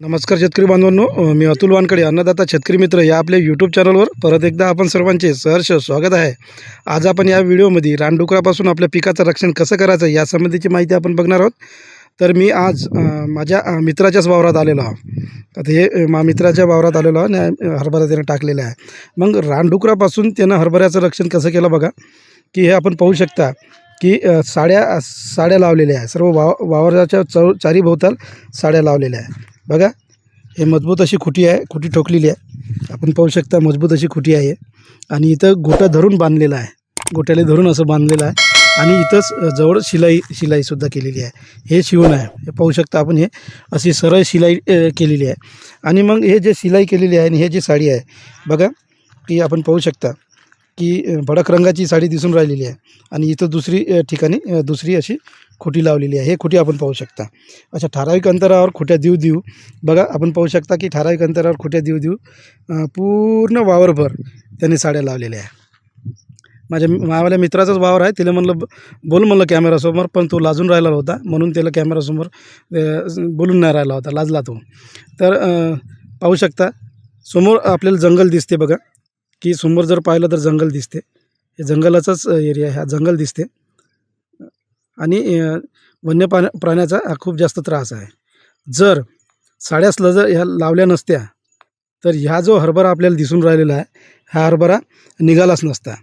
नमस्कार शेतकरी बांधवांनो मी अतुल वानकडे अन्नदाता शेतकरी मित्र या आपल्या यूट्यूब चॅनलवर परत एकदा आपण सर्वांचे सहर्ष स्वागत आहे. आज आपण या व्हिडिओमध्ये रानडुकरापासून आपल्या पिकाचं रक्षण कसं करायचं यासंबंधीची माहिती आपण बघणार आहोत. तर मी आज माझ्या मित्राच्याच वावरात आलेलो आहो तर हे मा मित्राच्या वावरात आलेलो आहे आणि हरभरा त्यानं टाकलेला आहे. मग रानडुकरापासून त्यानं हरभऱ्याचं रक्षण कसं केलं बघा. की हे आपण पाहू शकता की साड्या साड्या लावलेल्या आहे. सर्व वाव वावराच्या चौ चारीभोवताल साड्या लावलेल्या आहे. बघा हे मजबूत अशी खुटी आहे खुटी ठोकलेली आहे. आपण पाहू शकता मजबूत अशी खुटी आहे. आणि इथं गोटा धरून बांधलेला आहे. गोट्याला धरून असं बांधलेलं आहे. आणि इथंच जवळ शिलाई शिलाईसुद्धा केलेली आहे. हे शिवण आहे. हे पाहू शकता आपण हे अशी सरळ शिलाई केलेली आहे. आणि मग हे जे शिलाई केलेली आहे आणि हे जी साडी आहे बघा की आपण पाहू शकता. की भडक रंगाची साडी दिसून राहिलेली आहे. आणि इथं दुसरी ठिकाणी दुसरी अशी खुटी लावलेली आहे. हे खुटी आपण पाहू शकता. अच्छा ठराविक अंतरावर खुट्या देऊ देऊ. बघा आपण पाहू शकता की ठराविक अंतरावर खुट्या देऊ देऊ पूर्ण वावरभर त्यांनी साड्या लावलेल्या आहे. माझ्या मावाल्या मित्राचाच वावर आहे. तिला म्हणलं बोल म्हणलं कॅमेरासमोर पण तो लाजून राहिला होता. म्हणून त्याला कॅमेरासमोर बोलून नाही राहिला होता. लाजला तो. तर पाहू शकता समोर आपल्याला जंगल दिसते बघा. की समोर जर पाहिलं तर जंगल दिसते. हे जंगलाचाच एरिया आहे. हा जंगल दिसते. आणि वन्य प्राण्या प्राण्याचा खूप जास्त त्रास आहे. जर साड्यासला जर ह्या लावल्या नसत्या तर ह्या जो हरभरा आपल्याला दिसून राहिलेला आहे हा हरभरा निघालाच नसता.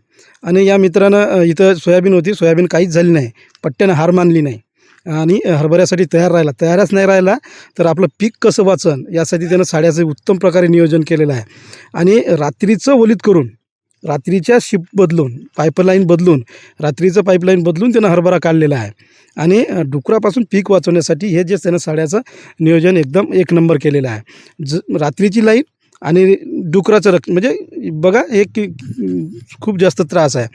आणि या मित्रानं इथं सोयाबीन होती. सोयाबीन काहीच झाली नाही. पट्ट्यानं हार मानली नाही. आणि हरभऱ्यासाठी तयार राहिला. तयारच नाही राहिला तर आपलं पीक कसं वाचन? यासाठी त्यानं साड्याचं उत्तम प्रकारे नियोजन केलेलं आहे. आणि रात्रीचं ओलीत करून रात्रीच्या शिप बदलून पाईपलाईन बदलून रात्रीचं पाईपलाईन बदलून त्यानं हरभरा काढलेला आहे. आणि डुकरापासून पीक वाचवण्यासाठी हे जे त्यानं साड्याचं नियोजन एकदम एक नंबर केलेलं आहे. ज रात्रीची लाईन आणि डुकराचं रक्त म्हणजे बघा हे की खूप जास्त त्रास आहे.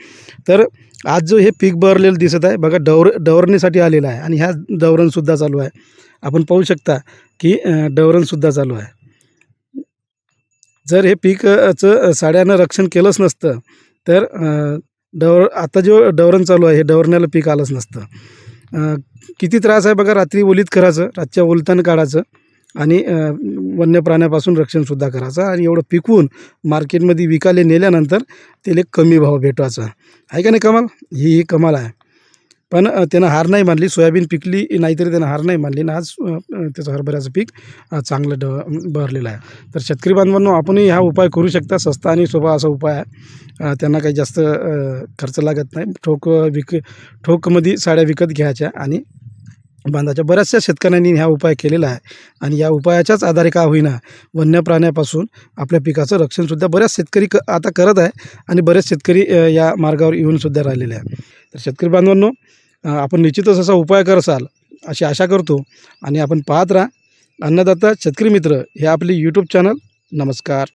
तर आज जो हे पीक भरलेलं दिसत आहे बघा डवर डवरणीसाठी आलेलं आहे आणि ह्या डवरणसुद्धा चालू आहे. आपण पाहू शकता की डवरणसुद्धा चालू आहे. जर हे पीकचं साड्यानं रक्षण केलंच नसतं तर डवर आता जो डवरण चालू आहे हे डवरण्याला पीक आलंच नसतं. किती त्रास आहे बघा रात्री ओलीत करायचं रातच्या ओलतानं काढायचं. आणि वन्य प्राण्यापासून रक्षणसुद्धा करायचं आणि एवढं पिकवून मार्केटमध्ये विकायला नेल्यानंतर त्याला कमी भाव भेटवायचा. आहे का नाही कमाल? ही ही कमाल आहे. पण त्यानं हार नाही मानली. सोयाबीन पिकली नाहीतरी त्यानं हार नाही मानली. आणि आज त्याचं हरभऱ्याचं पीक चांगलं ड भरलेलं आहे. तर शेतकरी बांधवांनो आपणही हा उपाय करू शकता. स्वस्त आणि सोपा असा उपाय आहे. त्यांना काही जास्त खर्च लागत नाही. ठोक विक ठोकमध्ये साड्या विकत घ्यायच्या आणि बांधाच्या बऱ्याचशा शेतकऱ्यांनी हा उपाय केलेला आहे. आणि या उपायाच्याच आधारे का होईना वन्य प्राण्यापासून आपल्या पिकाचं रक्षणसुद्धा बऱ्याच शेतकरी क आता करत आहे आणि बरेच शेतकरी या मार्गावर येऊनसुद्धा राहिलेले आहे तर शेतकरी बांधवांनो आपण निश्चितच असा उपाय करसाल अशी आशा करतो. आणि आपण पाहत राहा. अन्नदाता शेतकरी मित्र हे आपले यूट्यूब चॅनल नमस्कार.